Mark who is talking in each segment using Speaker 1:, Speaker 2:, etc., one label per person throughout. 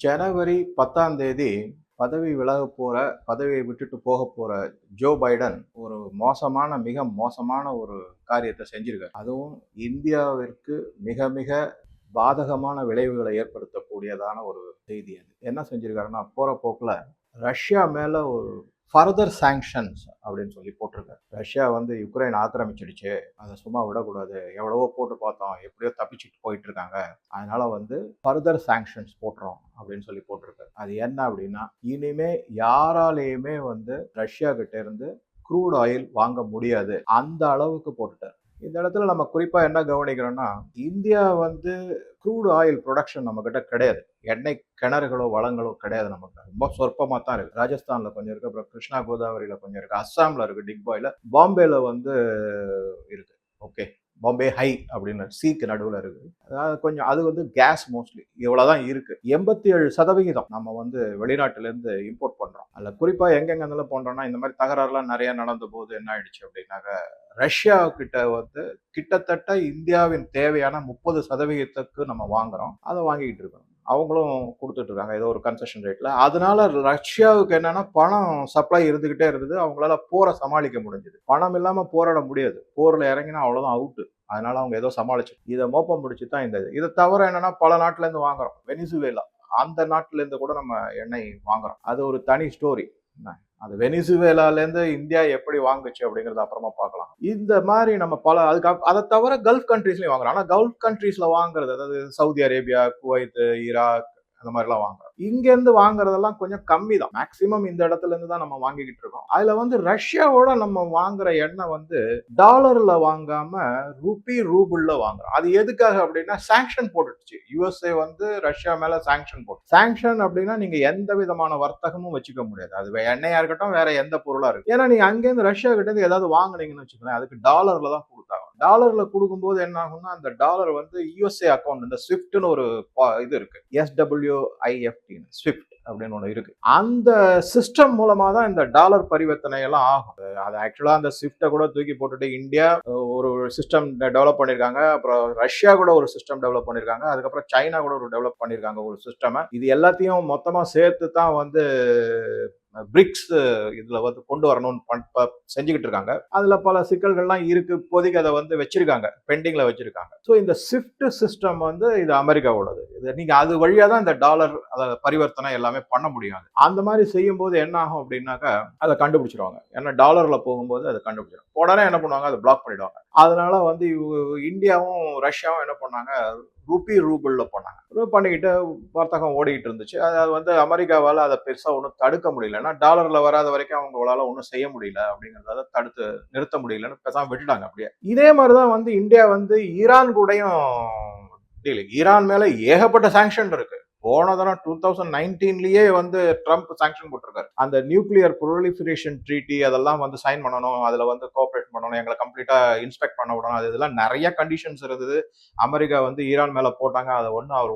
Speaker 1: ஜனவரி பத்தாம் தேதி பதவி விலக போகிற பதவியை விட்டுட்டு போக போகிற ஜோ பைடன் ஒரு மோசமான மிக மோசமான ஒரு காரியத்தை செஞ்சிருக்காரு. அதுவும் இந்தியாவிற்கு மிக மிக பாதகமான விளைவுகளை ஏற்படுத்தக்கூடியதான ஒரு செய்தி அது. என்ன செஞ்சிருக்காருன்னா போகிற போக்கில் ரஷ்யா மேலே ஒரு ஃபர்தர் சாங்ஷன்ஸ் அப்படின்னு சொல்லி போட்டிருக்காரு. ரஷ்யா வந்து யுக்ரைன் ஆக்கிரமிச்சிடுச்சு. அதை சும்மா விடக்கூடாது. எவ்வளவோ போட்டு பார்த்தோம். எப்படியோ தப்பிச்சுட்டு போயிட்டு இருக்காங்க அதனால வந்து ஃபர்தர் சாங்ஷன்ஸ் போட்டுறோம் அப்படின்னு சொல்லி போட்டிருக்காரு. அது என்ன அப்படின்னா இனிமே யாராலேயுமே வந்து ரஷ்யா கிட்ட இருந்து க்ரூட் ஆயில் வாங்க முடியாது. அந்த அளவுக்கு போட்டுட்டார். இந்த இடத்துல நம்ம குறிப்பாக என்ன கவனிக்கிறோம்னா இந்தியா வந்து க்ரூடு ஆயில் ப்ரொடக்ஷன் நம்மக்கிட்ட கிடையாது. எண்ணெய் கிணறுகளோ வளங்களோ கிடையாது நமக்கு. ரொம்ப சொற்பமாக தான் இருக்கு. ராஜஸ்தானில் கொஞ்சம் இருக்கு. அப்புறம் கிருஷ்ணா கோதாவரியில் கொஞ்சம் இருக்கு. அஸ்ஸாம்ல இருக்கு. டிக்பாயில் பாம்பேல வந்து இருக்கு. ஓகே. பாம்பே ஹை அப்படின்னு சீக்கு நடுவில் இருக்குது. அதாவது கொஞ்சம் அது வந்து கேஸ் மோஸ்ட்லி இவ்வளோ தான் இருக்குது எண்பத்தி ஏழு சதவிகிதம் நம்ம வந்து வெளிநாட்டிலேருந்து இம்போர்ட் பண்ணுறோம் அதில் குறிப்பாக எங்கெங்க இருந்தாலும் போன்றோம்னா இந்த மாதிரி தகராறுலாம் நிறையா நடந்த போது என்ன ஆயிடுச்சு அப்படின்னாக்க ரஷ்யா கிட்ட வந்து கிட்டத்தட்ட இந்தியாவின் தேவையான முப்பது சதவிகிதத்துக்கு நம்ம வாங்குறோம். அதை வாங்கிக்கிட்டு இருக்கோம் அவங்களும் கொடுத்துட்ருக்காங்க ஏதோ ஒரு கன்செஷன் ரேட்டில் அதனால ரஷ்யாவுக்கு என்னன்னா பணம் சப்ளை இருந்துக்கிட்டே இருந்தது. அவங்களால போரை சமாளிக்க முடிஞ்சது. பணம் இல்லாமல் போராட முடியாது. போரில் இறங்கினா அவ்வளோதான் அவுட்டு அதனால அவங்க ஏதோ சமாளிச்சு இதை மோப்பம் முடிச்சு தான் இந்த இது. இதை தவிர என்னன்னா பல நாட்டிலேருந்து வாங்குறோம். வெனிசுவேலா. அந்த நாட்டிலேருந்து கூட நம்ம எண்ணெய் வாங்குறோம். அது ஒரு தனி ஸ்டோரி அது வெனிசுவேலாலேருந்து இந்தியா எப்படி வாங்குச்சு அப்படிங்கிறது அப்புறமா பார்க்கலாம். இந்த மாதிரி நம்ம பல அதுக்கு அதை தவிர கல்ஃப் கண்ட்ரீஸ்லையும் வாங்குறோம் ஆனா கல்ஃப் கண்ட்ரீஸ்ல வாங்குறது அதாவது சவுதி அரேபியா குவைத்து ஈராக் அந்த மாதிரிலாம் வாங்குறோம். இங்க இருந்து வாங்குறதெல்லாம் கொஞ்சம் கம்மி தான். மேக்சிமம் இந்த இடத்துல இருந்து தான் நம்ம வாங்கிக்கிட்டு இருக்கோம். அதுல வந்து ரஷ்யாவோட நம்ம வாங்குற எண்ணெய் வந்து டாலர்ல வாங்காம ரூபி ரூபிள்ல வாங்குறோம். அது எதுக்காக அப்படின்னா சாங்ஷன் போட்டுடுச்சு. யூஎஸ்ஏ வந்து ரஷ்யா மேல சாங்ஷன் போட்டு. சாங்ஷன் அப்படின்னா நீங்க எந்த விதமான வர்த்தகமும் வச்சுக்க முடியாது. அது வே- எண்ணெயா இருக்கட்டும் வேற எந்த பொருளா இருக்கு ஏன்னா நீங்க அங்கேருந்து ரஷ்யா கிட்ட இருந்து ஏதாவது வாங்குனீங்கன்னு வச்சுக்கோங்களேன் அதுக்கு டாலர்ல தான் கொடுத்தாங்க டாலர்ல கொடுக்கும்போது என்ன ஆகும்னா அந்த டாலர் வந்து யுஎஸ்ஏ அக்கௌண்ட் இந்த ஸ்விஃப்ட்னு ஒரு இது இருக்கு. எஸ்டபிள்யூஐஎஃப்டி ஸ்விஃப்ட் அப்படின்னு ஒன்று இருக்கு. அந்த சிஸ்டம் மூலமா தான் இந்த டாலர் பரிவர்த்தனை எல்லாம் ஆகும். அது ஆக்சுவலா அந்த ஸ்விஃப்டை கூட தூக்கி போட்டுட்டு இந்தியா ஒரு சிஸ்டம் டெவலப் பண்ணிருக்காங்க. அப்புறம் ரஷ்யா கூட ஒரு சிஸ்டம் டெவலப் பண்ணிருக்காங்க. அதுக்கப்புறம் சைனா கூட ஒரு டெவலப் பண்ணிருக்காங்க ஒரு சிஸ்டம் இது எல்லாத்தையும் மொத்தமா சேர்த்து தான் வந்து பிரிக்ஸ் இதில் வந்து கொண்டு வரணும்னு பண்- ப- செஞ்சுக்கிட்டு இருக்காங்க. அதில் பல சிக்கல்கள்லாம் இருக்கு. இப்போதைக்கு அதை வந்து வச்சிருக்காங்க. பெண்டிங்கில் வச்சிருக்காங்க. ஸோ இந்த ஸ்விஃப்ட் சிஸ்டம் வந்து இது அமெரிக்காவோடது. இது நீங்கள் அது வழியாக தான் இந்த டாலர் அதை பரிவர்த்தனை எல்லாமே பண்ண முடியாது அந்த மாதிரி செய்யும் போது என்ன ஆகும் அப்படின்னாக்கா அதை கண்டுபிடிச்சிருவாங்க. ஏன்னா டாலரில் போகும்போது அதை கண்டுபிடிச்சிடும் உடனே என்ன பண்ணுவாங்க? அதை பிளாக் பண்ணிடுவாங்க. அதனால வந்து இந்தியாவும் ரஷ்யாவும் என்ன பண்ணாங்க? ருபி ரூபிளில் போனாங்க. இது பண்ணிக்கிட்டு வர்த்தகம் ஓடிக்கிட்டு இருந்துச்சு. அது வந்து அமெரிக்காவால் அதை பெருசாக ஒன்றும் தடுக்க முடியல. ஏன்னா வராத வரைக்கும் அவங்களால ஒன்றும் செய்ய முடியல அப்படிங்கிறத தடுத்து நிறுத்த முடியலன்னு பேசாம விட்டுட்டாங்க அப்படியே. இதே மாதிரி தான் வந்து இந்தியா வந்து ஈரான் கூடயும் deal. ஈரான் மேலே ஏகப்பட்ட சாங்ஷன் இருக்கு. போன தரம் டூ தௌசண்ட் நைன்டீன்லயே வந்து ட்ரம்ப் சாங்ஷன் போட்டிருக்காரு. அந்த நியூக்ளியர் ப்ரொலிஃபரேஷன் ட்ரீட்டி அதெல்லாம் வந்து சைன் பண்ணணும் அதுல வந்து கோஆப்ரேட் பண்ணணும் எங்களை கம்ப்ளீட்டா இன்ஸ்பெக்ட் பண்ண விடணும் அது இதெல்லாம் நிறைய கண்டிஷன்ஸ் இருந்தது. அமெரிக்கா வந்து ஈரான் மேல போட்டாங்க அதை ஒன்றும் அவர்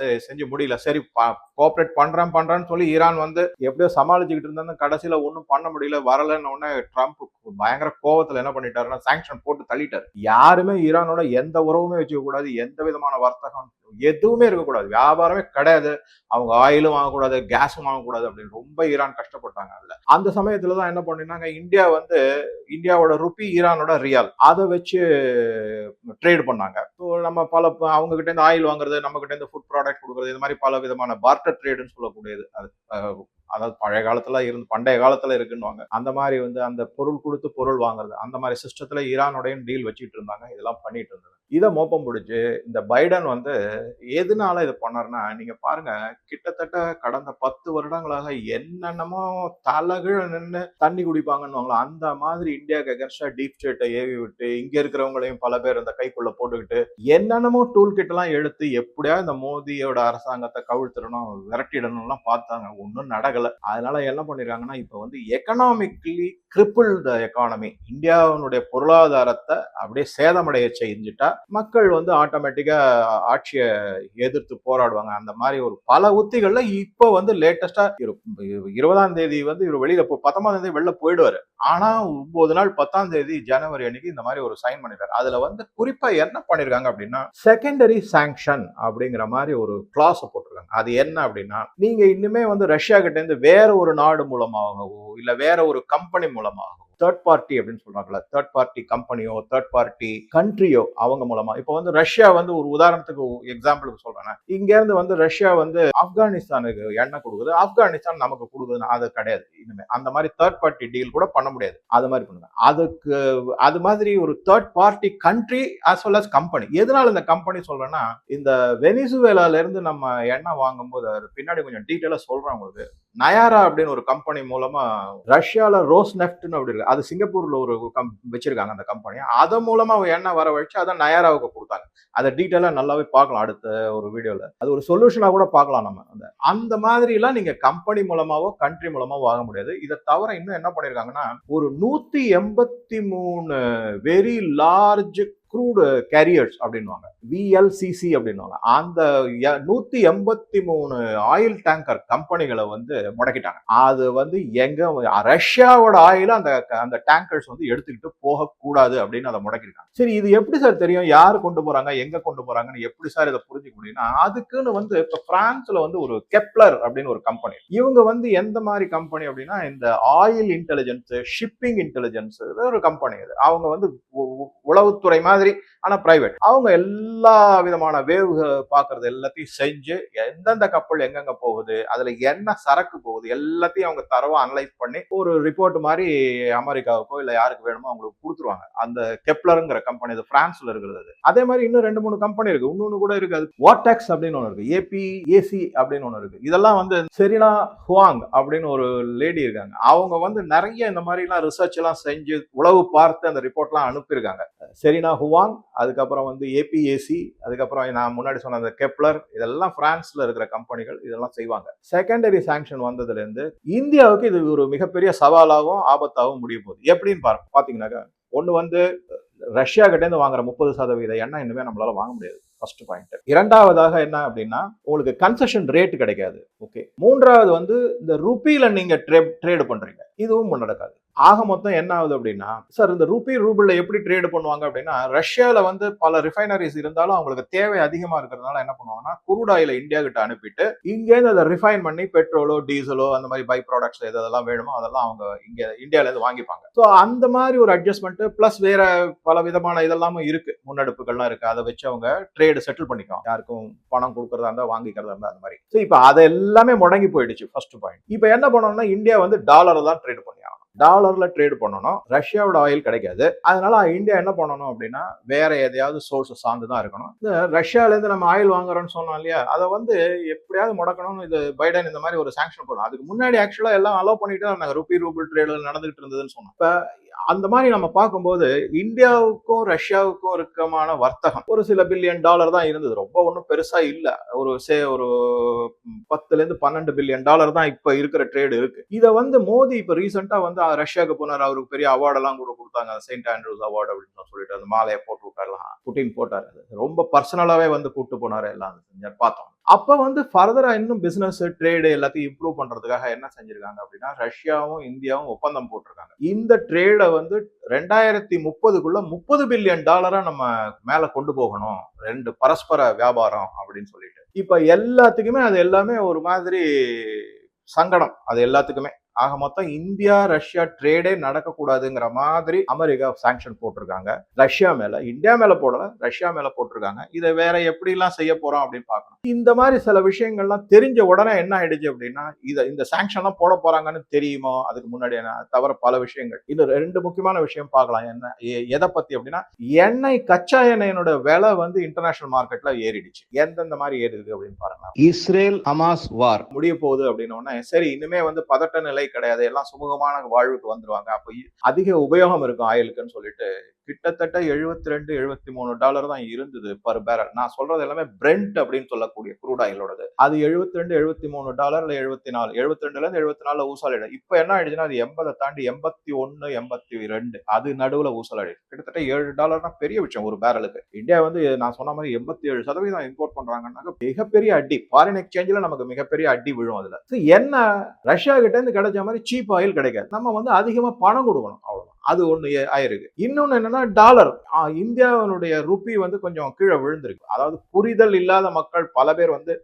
Speaker 1: செ- செஞ்சு முடியல. சரி கோஆப்ரேட் பண்றேன் பண்றேன்னு சொல்லி ஈரான் வந்து எப்படியோ சமாளிச்சுக்கிட்டு இருந்தாலும் கடைசியில ஒன்றும் பண்ண முடியல. வரலன்னு உடனே ட்ரம்ப் பயங்கர கோவத்துல என்ன பண்ணிட்டாருன்னா சாங்ஷன் போட்டு தள்ளிட்டாரு. யாருமே ஈரானோட எந்த உறவுமே வச்சுக்க கூடாது எந்த விதமான வர்த்தகம் எதுவுமே இருக்கக்கூடாது. வியாபாரமே கிடையாது. அவங்க ஆயிலும் வாங்கக்கூடாது கேஸும் வாங்கக்கூடாது அப்படின்னு ரொம்ப ஈரான் கஷ்டப்பட்டாங்க அதுல. அந்த சமயத்துல தான் என்ன பண்ணினாங்க? இந்தியா வந்து இந்தியாவோட ருப்பி ஈரானோட ரியால். அதை வச்சு ட்ரேட் பண்ணாங்க. ஸோ நம்ம பல அவங்க கிட்ட இருந்து ஆயில் வாங்குறது நம்ம கிட்ட இருந்து ஃபுட் ப்ராடக்ட் கொடுக்குறது இது மாதிரி பல விதமான பார்ட்டர் ட்ரேடுன்னு சொல்லக்கூடியது. அது அதாவது பழைய காலத்துல இருந்து பண்டைய காலத்துல இருக்குன்னு அந்த மாதிரி வந்து அந்த பொருள் கொடுத்து பொருள் வாங்குறது அந்த மாதிரி சிஸ்டத்துல ஈரானோடையும் டீல் வச்சுட்டு இருந்தாங்க. இதெல்லாம் பண்ணிட்டு இருந்தாங்க இதை மோப்பம் பிடிச்சி இந்த பைடன் வந்து எதனால இது பண்ணாருன்னா நீங்க பாருங்க கிட்டத்தட்ட கடந்த பத்து வருடங்களாக என்னென்னமோ தலைகீழ நின்று தண்ணி குடிப்பாங்கன்னு அந்த மாதிரி இந்தியாவுக்கு எகன்ஸ்டா டீப் ஸ்டேட்டை ஏவி விட்டு இங்க இருக்கிறவங்களையும் பல பேர் இந்த கைக்குள்ள போட்டுக்கிட்டு என்னென்னமோ டூல் கிட் எல்லாம் எடுத்து எப்படியா இந்த மோதியோட அரசாங்கத்தை கவிழ்த்திடணும் விரட்டிடணும்லாம் பார்த்தாங்க. ஒன்றும் நடக்கல. அதனால என்ன பண்ணிருக்காங்கன்னா இப்போ வந்து எக்கனாமிக்கலி கிரிப்பிள் த எக்கானமி இந்தியாவினுடைய பொருளாதாரத்தை அப்படியே சேதமடைய செஞ்சுட்டா மக்கள் வந்து ஆட்டோமேட்டிக்கா ஆட்சியை எதிர்த்து போராடுவாங்க. அந்த மாதிரி ஒரு பல உத்திகள்ல இப்போ வந்து லேட்டஸ்டா இருபதாம் தேதி வந்து இவர் வெளியில போ பத்தொன்பதாம் தேதி வெளில போயிடுவாரு. ஆனா ஒன்பது நாள் பத்தாம் தேதி ஜனவரி அன்னைக்கு இந்த மாதிரி ஒரு சைன் பண்ணிருக்காரு அதுல வந்து குறிப்பா என்ன பண்ணிருக்காங்க அப்படின்னா செகண்டரி சாங்ஷன் அப்படிங்கிற மாதிரி ஒரு கிளாஸ் போட்டிருக்காங்க. அது என்ன அப்படின்னா நீங்க இன்னுமே வந்து ரஷ்யா கிட்ட இருந்து வேற ஒரு நாடு மூலமாகவோ இல்ல வேற ஒரு கம்பெனி மூலமாகவோ தேர்ட் பார்ட்டி அப்படின்னு சொல்றாங்கல்ல. தேர்ட் பார்ட்டி கம்பெனியோ தேர்ட் பார்ட்டி கண்ட்ரியோ அவங்க மூலமா. இப்போ வந்து ரஷ்யா வந்து ஒரு உதாரணத்துக்கு எக்ஸாம்பிளுக்கு சொல்றேன். இங்க இருந்து வந்து ரஷ்யா வந்து ஆப்கானிஸ்தானுக்கு எண்ணெய் கொடுக்குது. ஆப்கானிஸ்தான் நமக்கு கொடுக்குதுன்னு அது கிடையாது. இனிமே அந்த மாதிரி தேர்ட் பார்ட்டி டீல் கூட பண்ண முடியாது. அது மாதிரி பண்ணுங்க. அதுக்கு அது மாதிரி ஒரு third party country as well as company எதனால இந்த கம்பெனி சொல்றேன்னா இந்த வெனிசுவேலால இருந்து நம்ம எண்ணெய் வாங்கும்போது அது பின்னாடி கொஞ்சம் டீட்டெயிலாக சொல்றேன் உங்களுக்கு. நயாரா அப்படின்னு ஒரு கம்பெனி மூலமா ரஷ்யால ரோஸ் நெஃப்ட்னு அப்படி இருக்கு. அது சிங்கப்பூர்ல ஒரு கம் வச்சிருக்காங்க அந்த கம்பெனி அதன் மூலமா எண்ணெய் வர வச்சு அதை நயாராவுக்கு கொடுத்தாங்க. அதை டீட்டெயிலாக நல்லாவே பார்க்கலாம் அடுத்த ஒரு வீடியோல. அது ஒரு சொல்யூஷனாக கூட பார்க்கலாம் நம்ம. அந்த அந்த மாதிரிலாம் நீங்கள் நீங்க கம்பெனி மூலமாவோ கண்ட்ரி மூலமாவோ வாங்க முடியாது. இதை தவிர இன்னும் என்ன பண்ணியிருக்காங்கன்னா ஒரு நூத்தி எண்பத்தி மூணு வெரி லார்ஜ் க்ரூடு கேரியர்ஸ் அப்படின்வாங்க விஎல்சிசி அப்படின்வாங்க அந்த நூற்றி நூத்தி எண்பத்தி மூணு ஆயில் டேங்கர் கம்பெனிகளை வந்து முடக்கிட்டாங்க. அது வந்து எங்க ரஷ்யாவோட ஆயில அந்த அந்த டேங்கர்ஸ் வந்து எடுத்துக்கிட்டு போகக்கூடாது அப்படின்னு அதை முடக்கிருக்காங்க சரி இது எப்படி சார் தெரியும்? யார் கொண்டு போறாங்க? எங்க கொண்டு போறாங்கன்னு எப்படி சார் இதை புரிஞ்சுக்க முடியும்னா அதுக்குன்னு வந்து இப்ப பிரான்ஸ்ல வந்து ஒரு கெப்லர் அப்படின்னு ஒரு கம்பெனி இவங்க வந்து எந்த மாதிரி கம்பெனி அப்படின்னா இந்த ஆயில் இன்டெலிஜென்ஸ் ஷிப்பிங் இன்டெலிஜென்ஸ் ஒரு கம்பெனி இது. அவங்க வந்து உ- உளவுத்துறை மாதிரி மாதிரி ஆனால் பிரைவேட் அவங்க எல்லா விதமான வேவ் பார்க்கறது எல்லாத்தையும் செஞ்சு எந்தெந்த கப்பல் எங்கெங்க போகுது அதில் என்ன சரக்கு போகுது எல்லாத்தையும் அவங்க தரவாக அனலைஸ் பண்ணி ஒரு ரிப்போர்ட் மாதிரி அமெரிக்காவுக்கோ இல்லை யாருக்கு வேணுமோ அவங்களுக்கு கொடுத்துருவாங்க. அந்த கெப்லருங்கிற கம்பெனி இது பிரான்ஸ்ல இருக்கிறது அது. அதே மாதிரி இன்னும் ரெண்டு மூணு கம்பெனி இருக்கு. இன்னொன்று கூட இருக்கு. அது அப்படின்னு ஒன்று இருக்கு. ஏபி ஏசி அப்படின்னு ஒன்று இருக்கு. இதெல்லாம் வந்து செரினா ஹுவாங் அப்படின்னு ஒரு லேடி இருக்காங்க. அவங்க வந்து நிறைய இந்த மாதிரிலாம் ரிசர்ச் எல்லாம் செஞ்சு உளவு பார்த்து அந்த ரிப்போர்ட்லாம் அனுப்பியிருக்காங்க. செரினா ஹுவாங் அதுக்கப்புறம் வந்து ஏபிஏசி அதுக்கப்புறம் நான் முன்னாடி சொன்ன அந்த கெப்லர் இதெல்லாம் பிரான்ஸ்ல இருக்கிற கம்பெனிகள் இதெல்லாம் செய்வாங்க. செகண்டரி சாங்ஷன் வந்ததுலேருந்து இந்தியாவுக்கு இது ஒரு மிகப்பெரிய சவாலாகவும் ஆபத்தாகவும் முடிய போகுது. எப்படின்னு பாரு பார்த்தீங்கன்னாக்கா ஒன்று வந்து ரஷ்யா கிட்டேருந்து வாங்குற முப்பது சதவீத எண்ணெய் இன்னுமே நம்மளால வாங்க முடியாது. ஃபர்ஸ்ட் பாயிண்ட் இரண்டாவதாக என்ன அப்படின்னா உங்களுக்கு கன்செஷன் ரேட் கிடைக்காது. ஓகே மூன்றாவது வந்து இந்த ருப்பியில நீங்க ட்ரேட் பண்றீங்க. இதுவும் நடக்காது. ஆக மொத்தம் என்ன ஆகுது அப்படின்னா சார் இந்த ரூபி ரூபிள்ல எப்படி ட்ரேடு பண்ணுவாங்க அப்படின்னா ரஷ்யால வந்து பல ரிஃபைனரிஸ் இருந்தாலும் அவங்களுக்கு தேவை அதிகமா இருக்கிறதுனால என்ன பண்ணுவாங்கன்னா குரூட் ஆயில இந்தியா கிட்ட அனுப்பிட்டு இங்கேருந்து அதை ரிஃபைன் பண்ணி பெட்ரோலோ டீசலோ அந்த மாதிரி பை ப்ராடக்ட்ஸ் எதெல்லாம் வேணுமோ அதெல்லாம் அவங்க இங்க இந்தியால இருந்து வாங்கிப்பாங்க. ஸோ அந்த மாதிரி ஒரு அட்ஜஸ்ட்மெண்ட் பிளஸ் வேற பல விதமான இதெல்லாமும் இருக்கு. முன்னெடுப்புகள்லாம் இருக்கு. அதை வச்சு அவங்க ட்ரேடு செட்டில் பண்ணிக்கலாம் யாருக்கும் பணம் கொடுக்கறதா இருந்தா வாங்கிக்கிறதா இருந்தா அந்த மாதிரி. ஸோ இப்போ அதை எல்லாமே முடங்கி போயிடுச்சு ஃபர்ஸ்ட் பாயிண்ட் இப்போ என்ன பண்ணோம்னா இந்தியா வந்து டாலரை தான் ட்ரேட் பண்ணி டாலர்ல ட்ரேட் பண்ணணும். ரஷ்யாவோட ஆயில் கிடைக்காது. அதனால இந்தியா என்ன பண்ணணும் அப்படின்னா வேற எதையாவது சோர்ஸ் சார்ந்து தான் இருக்கணும். இந்த ரஷ்யால இருந்து நம்ம ஆயில் வாங்குறோம்னு சொன்னோம் இல்லையா? அதை வந்து எப்படியாவது முடக்கணும்னு இது பைடன் இந்த மாதிரி ஒரு சாங்ஷன் போடணும் அதுக்கு முன்னாடி ஆக்சுவலா எல்லாம் அலோவ் பண்ணிட்டு தான் நாங்கள் ருபி ரூபிள் ட்ரேடு நடந்துகிட்டு இருந்ததுன்னு சொன்னோம். இப்போ அந்த மாதிரி நம்ம பார்க்கும்போது இந்தியாவுக்கும் ரஷ்யாவுக்கும் இருக்கமான வர்த்தகம் ஒரு சில பில்லியன் டாலர் தான் இருந்தது. ரொம்ப ஒன்றும் பெருசா இல்லை. ஒரு சே ஒரு பத்துலேருந்து பன்னெண்டு பில்லியன் டாலர் தான் இப்போ இருக்கிற ட்ரேடு இருக்கு. இதை வந்து மோடி இப்போ ரீசெண்டாக வந்து ரஷ்யாவுக்கு போனார் அவருக்கு பெரிய அவார்டெல்லாம் கூட கொடுத்தாங்க. செயின்ட் ஆண்ட்ரூஸ் அவார்டு அப்படின்னு சொல்லிட்டு அந்த மாலையை போட்டு விட்டார்லாம் புட்டின் போட்டார் அது. ரொம்ப பர்சனலாகவே வந்து கூப்பிட்டு போனார் எல்லாம். செஞ்சார் பார்த்தோம். அப்போ வந்து ஃபர்தராக இன்னும் பிஸ்னஸ் ட்ரேடு எல்லாத்தையும் இம்ப்ரூவ் பண்ணுறதுக்காக என்ன செஞ்சிருக்காங்க அப்படின்னா ரஷ்யாவும் இந்தியாவும் ஒப்பந்தம் போட்டிருக்காங்க. இந்த ட்ரேடை வந்து ரெண்டாயிரத்தி முப்பதுக்குள்ள முப்பது பில்லியன் டாலராக நம்ம மேலே கொண்டு போகணும். ரெண்டு பரஸ்பர வியாபாரம் அப்படின்னு சொல்லிட்டு. இப்போ எல்லாத்துக்குமே அது எல்லாமே ஒரு மாதிரி சங்கடம். அது எல்லாத்துக்குமே. ஆக மொத்தம் இந்தியா ரஷ்யா ட்ரேடே நடக்கக்கூடாதுங்கிற மாதிரி அமெரிக்கா சாங்ஷன் போட்டிருக்காங்க. ரஷ்யா மேல இந்தியா மேல போடல ரஷ்யா மேல போட்டிருக்காங்க. இதை வேற எப்படி எல்லாம் செய்ய போறோம் அப்படின்னு பார்க்கணும். இந்த மாதிரி சில விஷயங்கள்லாம் தெரிஞ்ச உடனே என்ன ஆயிடுச்சு அப்படின்னா இதை இந்த சாங்ஷன்லாம் போட போறாங்கன்னு தெரியுமோ? அதுக்கு முன்னாடி என்ன தவிர பல விஷயங்கள். இன்னும் ரெண்டு முக்கியமான விஷயம் பார்க்கலாம். என்ன எதை பத்தி அப்படின்னா எண்ணெய் கச்சா எண்ணெயினோட விலை வந்து இன்டர்நேஷனல் மார்க்கெட்ல ஏறிடுச்சு. எந்தெந்த மாதிரி ஏறி இருக்கு அப்படின்னு பாருங்க இஸ்ரேல் ஹமாஸ் வார். முடிய போகுது அப்படின்னு சரி இனிமே வந்து பதட்ட நிலை கிடையாது. எல்லாம் சுமூகமான வாழ்வுக்கு வந்துருவாங்க. அப்போ அதிக உபயோகம் இருக்கும் ஆயிலுக்குன்னு சொல்லிட்டு கிட்டத்தட்ட 72 73 டாலர் தான் இருந்தது பர் பேரல் நான் சொல்றது எல்லாமே பிரெண்ட் அப்படின்னு சொல்லக்கூடிய குரூட் ஆயிலோடது அது 72 73 டாலர்ல 74 72ல இருந்து 74 ஊசலாயிடும் இப்போ என்ன ஆயிடுச்சுன்னா அது 80 தாண்டி 81 82 அது நடுவுல ஊசலாயிடுச்சு கிட்டத்தட்ட ஏழு டாலர்னா பெரிய விஷயம் ஒரு பேரலுக்கு இந்தியா வந்து நான் சொன்ன மாதிரி 87 சதவீதம் இம்போர்ட் பண்றாங்கன்னாக்க மிகப்பெரிய அடி. ஃபாரின் எக்ஸ்சேஞ்சில் நமக்கு மிகப்பெரிய அடி விழும் அதுல. என்ன ரஷ்யா கிட்ட இருந்து கிடைச்ச மாதிரி சீப் ஆயில் கிடைக்காது. நம்ம வந்து அதிகமா பணம் கொடுக்கணும். அவ்வளோ அது ஒன்று ஏ- ஆயிருக்கு. இன்னொன்று என்னன்னா டாலர் இந்தியாவினுடைய ருப்பி வந்து கொஞ்சம் கீழே விழுந்திருக்கு. அதாவது புரிதல் இல்லாத மக்கள் பல பேர் வந்து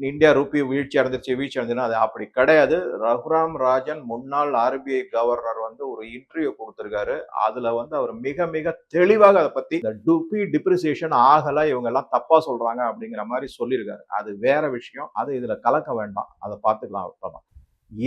Speaker 1: இந்தியா ரூபி வீழ்ச்சி அடைஞ்சிருச்சு வீழ்ச்சி அடைஞ்சுன்னா அது அப்படி கிடையாது. ரகுராம் ராஜன் முன்னாள் ஆர்பிஐ கவர்னர் வந்து ஒரு இன்டர்வியூ கொடுத்துருக்காரு. அதுல வந்து அவர் மிக மிக தெளிவாக அதை பத்தி இந்த டுபி டிப்ரிசியேஷன் ஆகல இவங்க எல்லாம் தப்பா சொல்றாங்க அப்படிங்கிற மாதிரி சொல்லியிருக்காரு. அது வேற விஷயம். அது இதுல கலக்க வேண்டாம். அதை பார்த்துக்கலாம் அப்புறமா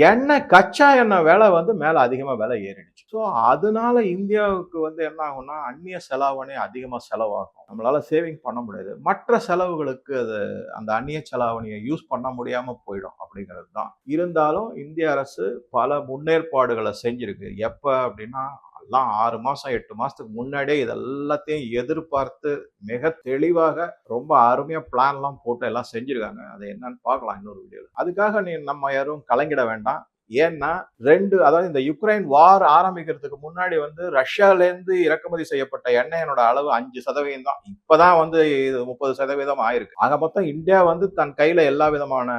Speaker 1: எண்ணெய் கச்சா எண்ணெய் விலை வந்து மேலே அதிகமாக விலை ஏறிடுச்சு. ஸோ அதனால இந்தியாவுக்கு வந்து என்ன ஆகும்னா அந்நிய செலாவணி அதிகமாக செலவாகும். நம்மளால சேவிங் பண்ண முடியாது. மற்ற செலவுகளுக்கு அது அந்த அந்நிய செலாவணியை யூஸ் பண்ண முடியாமல் போயிடும் அப்படிங்கிறது தான். இருந்தாலும் இந்திய அரசு பல முன்னேற்பாடுகளை செஞ்சிருக்கு. எப்போ அப்படின்னா எல்லாம் ஆறு மாசம் எட்டு மாசத்துக்கு முன்னாடியே இதெல்லாத்தையும் எதிர்பார்த்து மிக தெளிவாக ரொம்ப அருமையா பிளான்லாம் போட்டு எல்லாம் செஞ்சிருக்காங்க. அது என்னன்னு பார்க்கலாம் இன்னொரு வீடியோ அதுக்காக நீ நம்ம யாரும் கலங்கிட வேண்டாம். ஏன்னா ரெண்டு அதாவது இந்த யுக்ரைன் வார் ஆரம்பிக்கிறதுக்கு முன்னாடி வந்து ரஷ்யால இறக்குமதி செய்யப்பட்ட எண்ணெயினோட அளவு அஞ்சு சதவீதம் தான். இப்போதான் வந்து இது முப்பது சதவீதம் ஆயிருக்கு. ஆக மொத்தம் இந்தியா வந்து தன் கையில எல்லா விதமான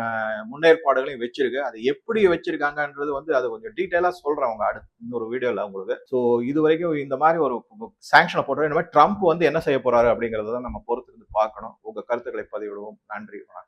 Speaker 1: முன்னேற்பாடுகளையும் வச்சிருக்கு. அது எப்படி வச்சிருக்காங்கன்றது வந்து அது கொஞ்சம் டீட்டெயிலாக சொல்றேன் உங்க அடுத்த இன்னொரு வீடியோவில் உங்களுக்கு. ஸோ இது வரைக்கும் இந்த மாதிரி ஒரு சாங்ஷனை போட்டோம் இந்த மாதிரி ட்ரம்ப் வந்து என்ன செய்ய போறாரு அப்படிங்கிறத நம்ம பொறுத்து இருந்து பார்க்கணும். உங்க கருத்துக்களை பதிவிடுவோம். நன்றி வணக்கம்.